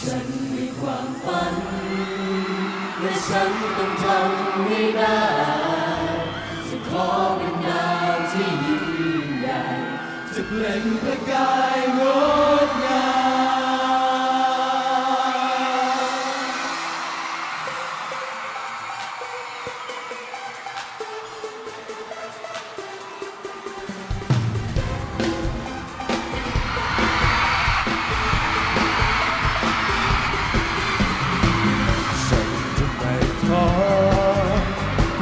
ฉันมีความฝัน และฉันต้องทำให้ได้ จะขอเป็นดาวที่ยิ่งใหญ่ จะเปล่งประกายโงด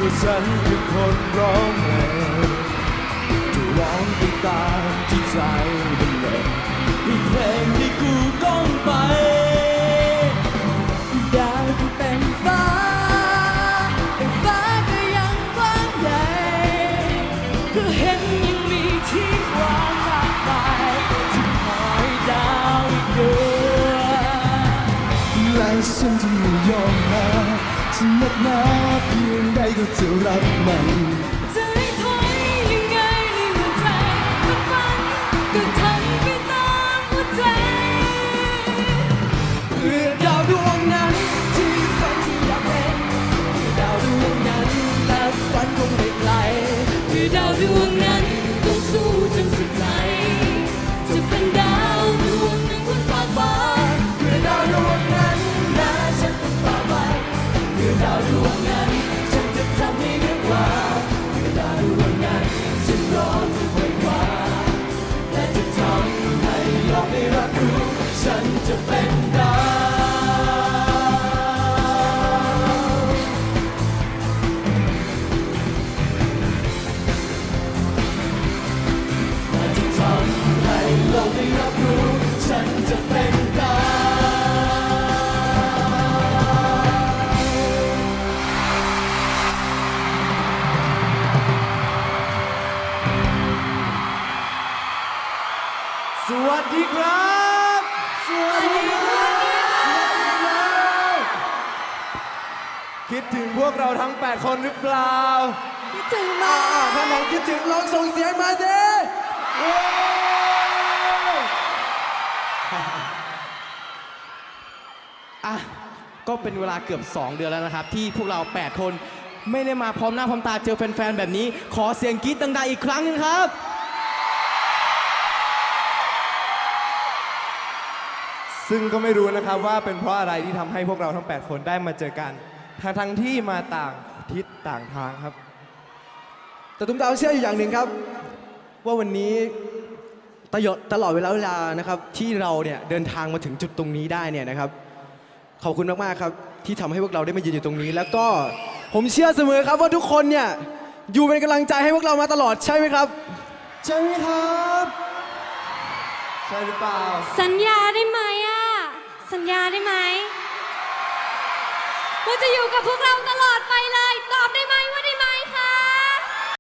เพราฉันคือคนร้องเพลงจะร้องไปตามที่ใจมันเลยให้เพลงที่กูก้องไปดาวที่เต็มฟ้าแต่ฟ้าก็ยังกว้างใหญ่ก็เห็นยังมีที่ว่างมากมายที่คอยดาวอีกดวงและฉันจะไม่ยอมแพ้ จะนักหนาเพียงใดก็จะรับมันจะให้ถอยยังไงในหัวใจมันฝันก็ทำไปตามหัวใจเพื่อดาวดวงนั้นที่ฝันที่อยากเป็นเพื่อดาวดวงนั้นและฝันคงไม่ไกลคือดาวดวงนั้น จะเป็นดาวและจะทำให้โลกได้รับรู้ ฉันจะเป็นดาวสวัสดีครับ สวัสดีครับ คิดถึงพวกเราทั้ง 8 คนหรือเปล่า คิดถึงมาอ่าก ถ้าไหนคิดถึงลองส่งเสียงมาสิเย้อะ ก็เป็นเวลาเกือบ 2 เดือนแล้วนะครับ ที่พวกเรา 8 คนไม่ได้มาพร้อมหน้าพร้อมตาเจอแฟนๆ แบบนี้ ขอเสียงกรี๊ดดังๆ อีกครั้งหนึงครับ ซึ่งก็ไม่รู้นะครับว่าเป็นเพราะอะไรที่ทำให้พวกเราทั้ง 8 คนได้มาเจอกันทั้งทั้งๆที่มาต่างทิศต่างทางครับ แต่ตุ้มตามเชื่ออยู่อย่างหนึ่งครับ ว่าวันนี้ตลอดตลอดเวลาเวลานะครับ ที่เราเนี่ยเดินทางมาถึงจุดตรงนี้ได้เนี่ยนะครับ ขอบคุณมาก ๆ ครับ ที่ทำให้พวกเราได้มายืนอยู่ตรงนี้ แล้วก็ผมเชื่อเสมอครับว่าทุกคนเนี่ยอยู่เป็นกำลังใจให้พวกเรามาตลอดใช่ไหมครับ ใช่ไหมครับ ใช่หรือเปล่า สัญญาได้ไหมอะ สัญญาได้ไหมว่าจะอยู่กับพวกเราตลอดไปเลย ตอบได้ไหมว่าได้ไหม